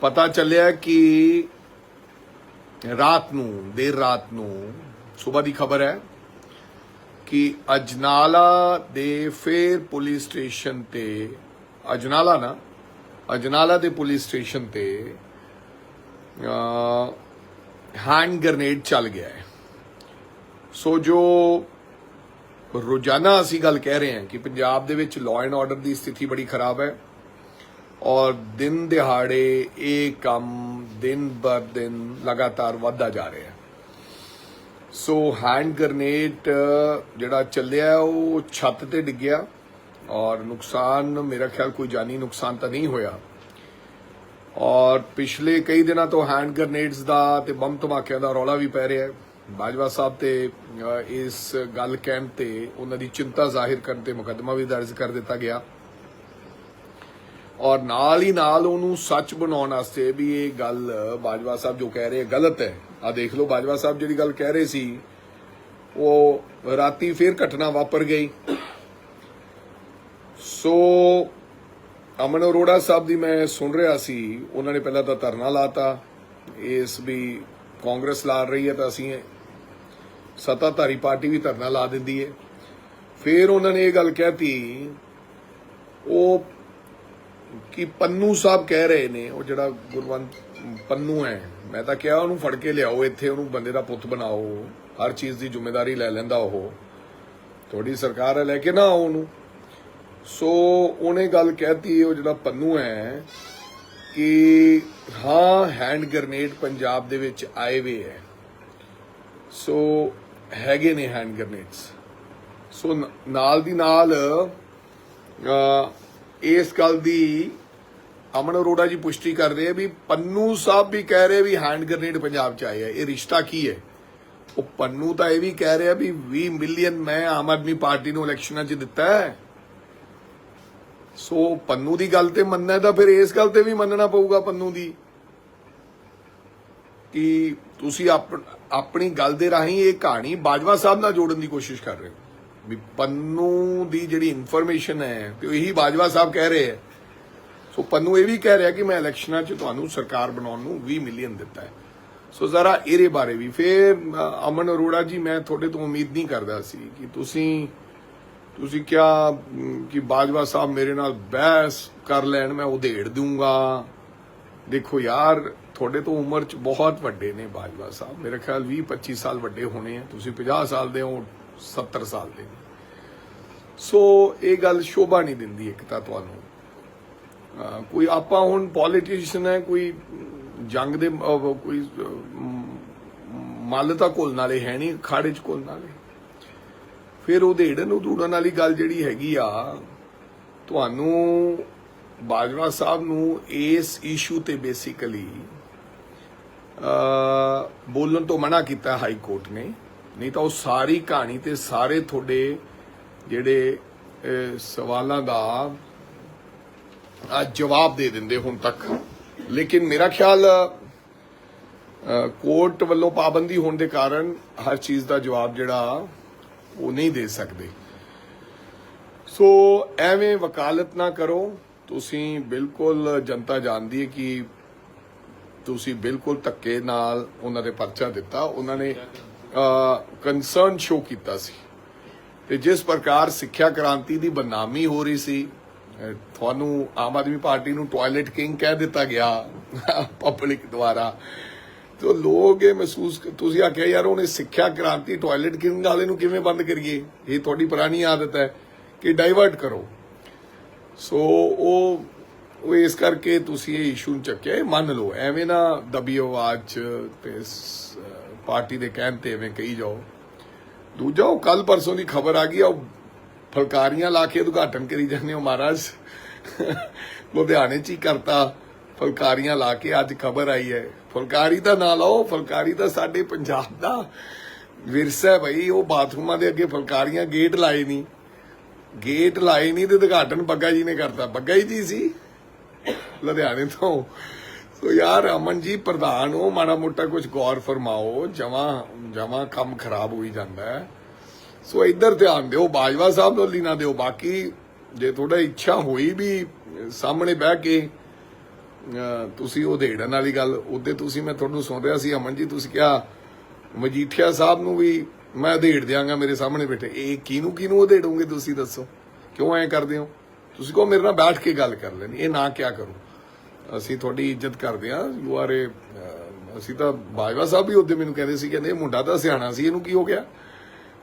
ਪਤਾ ਚੱਲਿਆ ਕਿ ਰਾਤ ਨੂੰ, ਦੇਰ ਰਾਤ ਨੂੰ ਸਵੇਰ ਦੀ ਖਬਰ ਹੈ ਕਿ ਅਜਨਾਲਾ ਦੇ ਫੇਰ ਪੁਲਿਸ ਸਟੇਸ਼ਨ ਤੇ, ਅਜਨਾਲਾ ਨਾ, ਅਜਨਾਲਾ ਦੇ ਪੁਲਿਸ ਸਟੇਸ਼ਨ ਤੇ ਹੈਂਡ ਗ੍ਰਨੇਡ ਚੱਲ ਗਿਆ ਹੈ। ਸੋ ਜੋ ਰੋਜ਼ਾਨਾ ਅਸੀਂ ਗੱਲ ਕਹਿ ਰਹੇ ਹਾਂ ਕਿ ਪੰਜਾਬ ਦੇ ਵਿੱਚ ਲਾਅ ਐਂਡ ਆਰਡਰ ਦੀ ਸਥਿਤੀ ਬੜੀ ਖਰਾਬ ਹੈ। ਔਰ ਦਿਨ ਦਿਹਾੜੇ ਇਹ ਕੰਮ ਦਿਨ ਬਰ ਦਿਨ ਲਗਾਤਾਰ ਵਧਦਾ ਜਾ ਰਿਹਾ ਹੈ। ਸੋ ਹੈਂਡ ਗ੍ਰਨੇਡ ਜਿਹੜਾ ਚੱਲਿਆ, ਉਹ ਛੱਤ ਤੇ ਡਿੱਗਿਆ ਔਰ ਨੁਕਸਾਨ ਮੇਰਾ ਖਿਆਲ ਕੋਈ ਜਾਨੀ ਨੁਕਸਾਨ ਤਾਂ ਨਹੀਂ ਹੋਇਆ। ਔਰ ਪਿਛਲੇ ਕਈ ਦਿਨਾਂ ਤੋਂ ਹੈਂਡ ਗ੍ਰਨੇਡਸ ਦਾ ਤੇ ਬੰਬ ਧਮਾਕਿਆਂ ਦਾ ਰੌਲਾ ਵੀ ਪੈ ਰਿਹਾ ਹੈ। ਬਾਜਵਾ ਸਾਹਿਬ ਤੇ ਇਸ ਗੱਲ ਕਹਿਣ ਤੇ ਉਹਨਾਂ ਦੀ ਚਿੰਤਾ ਜ਼ਾਹਿਰ ਕਰਨ ਤੇ ਮੁਕੱਦਮਾ ਵੀ ਦਰਜ ਕਰ ਦਿੱਤਾ ਗਿਆ। ਔਰ ਨਾਲ ਹੀ ਨਾਲ ਉਹਨੂੰ ਸੱਚ ਬਣਾਉਣ ਵਾਸਤੇ ਵੀ ਇਹ ਗੱਲ ਬਾਜਵਾ ਸਾਹਿਬ ਜੋ ਕਹਿ ਰਹੇ ਗਲਤ ਹੈ। ਆ ਦੇਖ ਲਓ, ਬਾਜਵਾ ਸਾਹਿਬ ਜਿਹੜੀ ਗੱਲ ਕਹਿ ਰਹੇ ਸੀ, ਉਹ ਰਾਤੀ ਫੇਰ ਘਟਨਾ ਵਾਪਰ ਗਈ। ਸੋ ਅਮਨ ਅਰੋੜਾ ਸਾਹਿਬ ਦੀ ਮੈਂ ਸੁਣ ਰਿਹਾ ਸੀ, ਉਹਨਾਂ ਨੇ ਪਹਿਲਾਂ ਤਾਂ ਧਰਨਾ ਲਾਤਾ, ਇਸ ਵੀ ਕਾਂਗਰਸ ਲਾ ਰਹੀ ਹੈ ਤਾਂ ਅਸੀਂ ਸੱਤਾਧਾਰੀ ਪਾਰਟੀ ਵੀ ਧਰਨਾ ਲਾ ਦਿੰਦੀ ਹੈ। ਫਿਰ ਉਹਨਾਂ ਨੇ ਇਹ ਗੱਲ ਕਹਿਤੀ, ਉਹ ਕਿ ਪੰਨੂ ਸਾਹਿਬ ਕਹਿ ਰਹੇ ਨੇ, ਉਹ ਜਿਹੜਾ ਗੁਰਵੰਤ ਪੰਨੂ ਹੈ, ਮੈਂ ਤਾਂ ਕਿਹਾ ਉਹਨੂੰ ਫੜ ਕੇ ਲਿਆਓ, ਇੱਥੇ ਉਹਨੂੰ ਬੰਦੇ ਦਾ ਪੁੱਤ ਬਣਾਓ, ਹਰ ਚੀਜ਼ ਦੀ ਜ਼ਿੰਮੇਵਾਰੀ ਲੈ ਲੈਂਦਾ ਉਹ। ਤੁਹਾਡੀ ਸਰਕਾਰ ਹੈ, ਲੈ ਕੇ ਨਾ ਆਓ ਉਹਨੂੰ। ਸੋ, ਉਹਨੇ ਗੱਲ ਕਹਿਤੀ, ਉਹ ਜਿਹੜਾ ਪੰਨੂ ਹੈ, ਕਿ ਹਾਂ ਹੈਂਡ ਗ੍ਰਨੇਡ ਪੰਜਾਬ ਦੇ ਵਿੱਚ ਆਏ ਵੇ ਹੈ। ਸੋ, ਹੈਗੇ ਨੇ ਹੈਂਡ ਗ੍ਰਨੇਡਸ ਸੋ ਨਾਲ ਦੀ ਨਾਲ ਇਸ ਗੱਲ ਦੀ ਅਮਨ ਅਰੋੜਾ ਜੀ ਪੁਸ਼ਟੀ ਕਰ ਰਹੇ ਆ ਵੀ ਪੰਨੂ ਸਾਹਿਬ ਵੀ ਕਹਿ ਰਹੇ ਵੀ ਹੈਂਡ ਗ੍ਰਨੇਡ ਪੰਜਾਬ ਚ ਆਏ ਆ। ਇਹ ਰਿਸ਼ਤਾ ਕੀ ਹੈ? ਉਹ ਪੰਨੂ ਤਾਂ ਇਹ ਵੀ ਕਹਿ ਰਿਹਾ ਵੀ 20 ਮਿਲੀਅਨ ਮੈਂ ਆਮ ਆਦਮੀ ਪਾਰਟੀ ਨੂੰ ਇਲੈਕਸ਼ਨਾਂ 'ਚ ਦਿੱਤਾ ਹੈ। ਸੋ ਪੰਨੂ ਦੀ ਗੱਲ ਤੇ ਮੰਨਣਾ ਤਾਂ ਫਿਰ ਇਸ ਗੱਲ ਤੇ ਵੀ ਮੰਨਣਾ ਪਊਗਾ ਪੰਨੂ ਦੀ ਕਿ ਤੁਸੀਂ ਆਪ- ਆਪਣੀ ਗੱਲ ਦੇ ਰਾਹੀਂ ਇਹ ਕਹਾਣੀ ਬਾਜਵਾ ਸਾਹਿਬ ਨਾਲ ਜੋੜਨ ਦੀ ਕੋਸ਼ਿਸ਼ ਕਰ ਰਹੇ ਹੋ। ਵੀ ਪੰਨੂ ਦੀ ਜਿਹੜੀ ਇਨਫੋਰਮੇਸ਼ਨ ਹੈ, ਤੇ ਇਹੀ ਬਾਜਵਾ ਸਾਹਿਬ ਕਹਿ ਰਹੇ ਹੈ। ਸੋ ਪੰਨੂ ਇਹ ਵੀ ਕਹਿ ਰਿਹਾ ਕਿ ਮੈਂ ਇਲੈਕਸ਼ਨਾਂ 'ਚ ਤੁਹਾਨੂੰ ਸਰਕਾਰ ਬਣਾਉਣ ਨੂੰ 20 ਮਿਲੀਅਨ ਦਿੱਤਾ ਹੈ। ਸੋ ਜ਼ਰਾ ਇਹਦੇ ਬਾਰੇ ਵੀ, ਫਿਰ ਅਮਨ ਅਰੋੜਾ ਜੀ, ਮੈਂ ਤੁਹਾਡੇ ਤੋਂ ਉਮੀਦ ਨਹੀਂ ਕਰਦਾ ਸੀ ਕਿ ਤੁਸੀਂ ਤੁਸੀਂ ਕਿਹਾ ਕਿ ਬਾਜਵਾ ਸਾਹਿਬ ਮੇਰੇ ਨਾਲ ਬਹਿਸ ਕਰ ਲੈਣ, ਮੈਂ ਉਧੇੜ ਦੂੰਗਾ ਦੇਖੋ ਯਾਰ, ਤੁਹਾਡੇ ਤੋਂ ਉਮਰ ਚ ਬਹੁਤ ਵੱਡੇ ਨੇ ਬਾਜਵਾ ਸਾਹਿਬ। ਮੇਰੇ ਖਿਆਲ 20 25 ਸਾਲ ਵੱਡੇ ਹੋਣੇ ਆ। ਤੁਸੀਂ 50 ਸਾਲ ਦੇ ਹੋ 70 ਸਾਲ ਦੇ ਸੋ ਇਹ ਗੱਲ ਸ਼ੋਭਾ ਨਹੀਂ ਦਿੰਦੀ ਇੱਕ ਤਾਂ ਤੁਹਾਨੂੰ। ਕੋਈ ਆਪਾਂ ਹੁਣ ਪੋਲੀਟੀਸ਼ੀਅਨ ਹੈ, ਕੋਈ ਜੰਗ ਦੇ ਕੋਈ ਮੱਲ ਤਾਂ ਘੁਲਣ ਵਾਲੇ ਹੈ ਨਹੀਂ, ਖਾੜੇ ਚ ਘੁਲਣ ਨਾਲੇ ਫਿਰ ਉਹ ਢੇੜਨ ਉਡੂੜਨ ਵਾਲੀ ਗੱਲ ਜਿਹੜੀ ਹੈਗੀ ਆ, ਤੁਹਾਨੂੰ ਬਾਜਵਾ ਸਾਹਿਬ ਨੂੰ ਇਸ ਇਸ਼ੂ ਤੇ ਬੇਸਿਕਲੀ ਅ ਬੋਲਣ ਤੋਂ ਮਨਾ ਕੀਤਾ ਹਾਈ ਕੋਰਟ ਨੇ। ਨਹੀਂ ਤਾਂ ਉਹ ਸਾਰੀ ਕਹਾਣੀ ਤੇ ਸਾਰੇ ਤੁਹਾਡੇ ਜਿਹੜੇ ਸਵਾਲਾਂ ਦਾ ਜਵਾਬ ਦੇ ਦਿੰਦੇ ਹੁਣ ਤੱਕ। ਲੇਕਿਨ ਮੇਰਾ ਖਿਆਲ ਕੋਰਟ ਵੱਲੋਂ ਪਾਬੰਦੀ ਹੋਣ ਦੇ ਕਾਰਨ ਹਰ ਚੀਜ਼ ਦਾ ਜਵਾਬ ਜਿਹੜਾ, ਉਹ ਨਹੀਂ ਦੇ ਸਕਦੇ। ਸੋ ਐਵੇਂ ਵਕਾਲਤ ਨਾ ਕਰੋ। ਤੁਸੀਂ ਬਿਲਕੁਲ ਜਨਤਾ ਜਾਣਦੀ ਹੈ ਕਿ ਤੁਸੀਂ ਬਿਲਕੁਲ ਧੱਕੇ ਨਾਲ ਉਹਨਾਂ ਦੇ ਪਰਚਾ ਦਿੱਤਾ। ਉਹਨਾਂ ਨੇ ਕੰਸਰਨ ਸ਼ੋ ਕੀਤਾ ਸੀ। ਤੇ ਜਿਸ ਪ੍ਰਕਾਰ ਸਿੱਖਿਆ ਕ੍ਰਾਂਤੀ ਦੀ ਬਦਨਾਮੀ ਹੋ ਰਹੀ ਸੀ ਤੁਹਾਨੂੰ ਆਮ ਆਦਮੀ ਪਾਰਟੀ ਨੂੰ ਟਾਇਲਟ ਕਿੰਗ ਕਹਿ ਦਿੱਤਾ ਗਿਆ ਪਬਲਿਕ ਦੁਆਰਾ। ਤੋ ਲੋਕ ਇਹ ਮਹਿਸੂਸ ਤੁਸੀਂ ਆਖਿਆ, ਯਾਰ ਉਹਨੇ ਸਿੱਖਿਆ ਕ੍ਰਾਂਤੀ ਟਾਇਲਟ ਕਿੰਗ ਵਾਲੇ ਨੂੰ ਕਿਵੇਂ ਬੰਦ ਕਰੀਏ? ਇਹ ਤੁਹਾਡੀ ਪੁਰਾਣੀ ਆਦਤ ਹੈ ਕਿ ਡਾਈਵਰਟ ਕਰੋ। ਸੋ ਉਹ ਉਹ ਇਸ ਕਰਕੇ ਤੁਸੀਂ ਇਹ ਇਸ਼ੂ ਨੂੰ ਚੱਕਿਆ ਮੰਨ ਲਓ, ਐਵੇਂ ਨਾ ਦਬੀ ਆਵਾਜ਼ ਚ ਤੇ ਪਾਰਟੀ ਦੇ ਕਹਿਣ ਤੇ ਐਵੇਂ ਕਹੀ ਜਾਓ। ਦੂਜਾ, ਉਹ ਕੱਲ ਪਰਸੋਂ ਦੀ ਖਬਰ ਆ ਗਈ, ਉਹ ਫਲਕਾਰੀਆਂ ਲਾ ਕੇ ਉਦਘਾਟਨ ਕਰੀ ਜਾਂਦੇ ਹੋ ਮਹਾਰਾਜ। ਲੁਧਿਆਣੇ ਚ ਹੀ ਕਰਤਾ, ਫਲਕਾਰੀਆਂ ਲਾ ਕੇ ਅੱਜ ਖਬਰ ਆਈ ਹੈ। ਫੁਲਕਾਰੀ ਦਾ ਨਾਂ ਲਾਓ, ਫੁਲਕਾਰੀ ਤਾਂ ਸਾਡੇ ਪੰਜਾਬ ਦਾ ਵਿਰਸਾ ਹੈ ਭਾਈ ਉਹ ਬਾਥਰੂਮਾਂ ਦੇ ਅੱਗੇ ਫੁਲਕਾਰੀਆਂ ਗੇਟ ਲਾਏ ਨਹੀਂ ਗੇਟ ਲਾਏ ਨਹੀਂ ਤੇ ਉਦਘਾਟਨ ਬੱਗਾ ਜੀ ਨੇ ਕਰਤਾ। ਬੱਗਾ ਹੀ ਜੀ ਸੀ ਲੁਧਿਆਣੇ ਤੋਂ। ਸੋ ਯਾਰ ਅਮਨ ਜੀ ਪ੍ਰਧਾਨ ਹੋ, ਮਾੜਾ ਮੋਟਾ ਕੁਝ ਗੌਰ ਫਰਮਾਓ, ਜਮਾ ਜਮਾ ਕੰਮ ਖਰਾਬ ਹੋਈ ਜਾਂਦਾ ਹੈ। ਸੋ ਇੱਧਰ ਧਿਆਨ ਦਿਓ, ਬਾਜਵਾ ਸਾਹਿਬ ਨੂੰ ਲੀਨਾ ਦਿਓ, ਬਾਕੀ ਜੇ ਤੁਹਾਡਾ ਇੱਛਾ ਹੋਈ ਵੀ ਸਾਹਮਣੇ ਬਹਿ ਕੇ ਤੁਸੀਂ ਉਹ ਦੇੜਨ ਵਾਲੀ ਗੱਲ, ਉਹਦੇ ਤੁਸੀਂ ਮੈਂ ਤੁਹਾਨੂੰ ਸੁਣ ਰਿਹਾ ਸੀ, ਅਮਨ ਜੀ ਤੁਸੀਂ ਕਿਹਾ, ਮਜੀਠੀਆ ਸਾਹਿਬ ਨੂੰ ਵੀ ਮੈਂ ਦੇੜ ਦਿਆਂਗਾ ਮੇਰੇ ਸਾਹਮਣੇ ਬੈਠੇ। ਇਹ ਕਿਹਨੂੰ ਕਿਹਨੂੰ ਉਹ ਦੇੜੋਗੇ ਤੁਸੀਂ ਦੱਸੋ? ਕਿਉਂ ਐਂ ਕਰਦੇ ਹੋ? ਤੁਸੀਂ ਕਹੋ ਮੇਰੇ ਨਾਲ ਬੈਠ ਕੇ ਗੱਲ ਕਰ ਲੈਣੀ, ਇਹ ਨਾ ਕਿਆ ਕਰੋ। ਅਸੀਂ ਤੁਹਾਡੀ ਇੱਜ਼ਤ ਕਰਦੇ ਹਾਂ। ਯੂ ਆਰ ਏ ਅਸੀਂ ਤਾਂ ਬਾਜਵਾ ਸਾਹਿਬ ਵੀ ਉਹਦੇ ਮੈਨੂੰ ਕਹਿੰਦੇ ਸੀ ਕਹਿੰਦੇ ਇਹ ਮੁੰਡਾ ਤਾਂ ਸਿਆਣਾ ਸੀ, ਇਹਨੂੰ ਕੀ ਹੋ ਗਿਆ?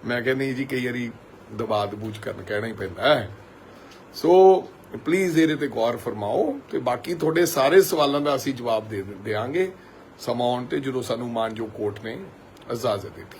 ਮੈਂ ਕਹਿੰਦੀ ਜੀ, ਕਈ ਵਾਰੀ ਦਬਾਅ ਦਬੂਚ ਕਰਨ ਕਹਿਣਾ ਹੀ ਪੈਂਦਾ ਹੈ। ਸੋ ਪਲੀਜ਼ ਇਹਦੇ ਤੇ ਗੌਰ ਫਰਮਾਓ ਤੇ ਬਾਕੀ ਤੁਹਾਡੇ ਸਾਰੇ ਸਵਾਲਾਂ ਦਾ ਅਸੀਂ ਜਵਾਬ ਦੇ ਦਿਆਂਗੇ ਸਮਾਂ ਆਉਣ ਤੇ ਜਦੋਂ ਸਾਨੂੰ ਮਾਨਯੋਗ ਕੋਰਟ ਨੇ ਇਜਾਜ਼ਤ ਦਿੱਤੀ।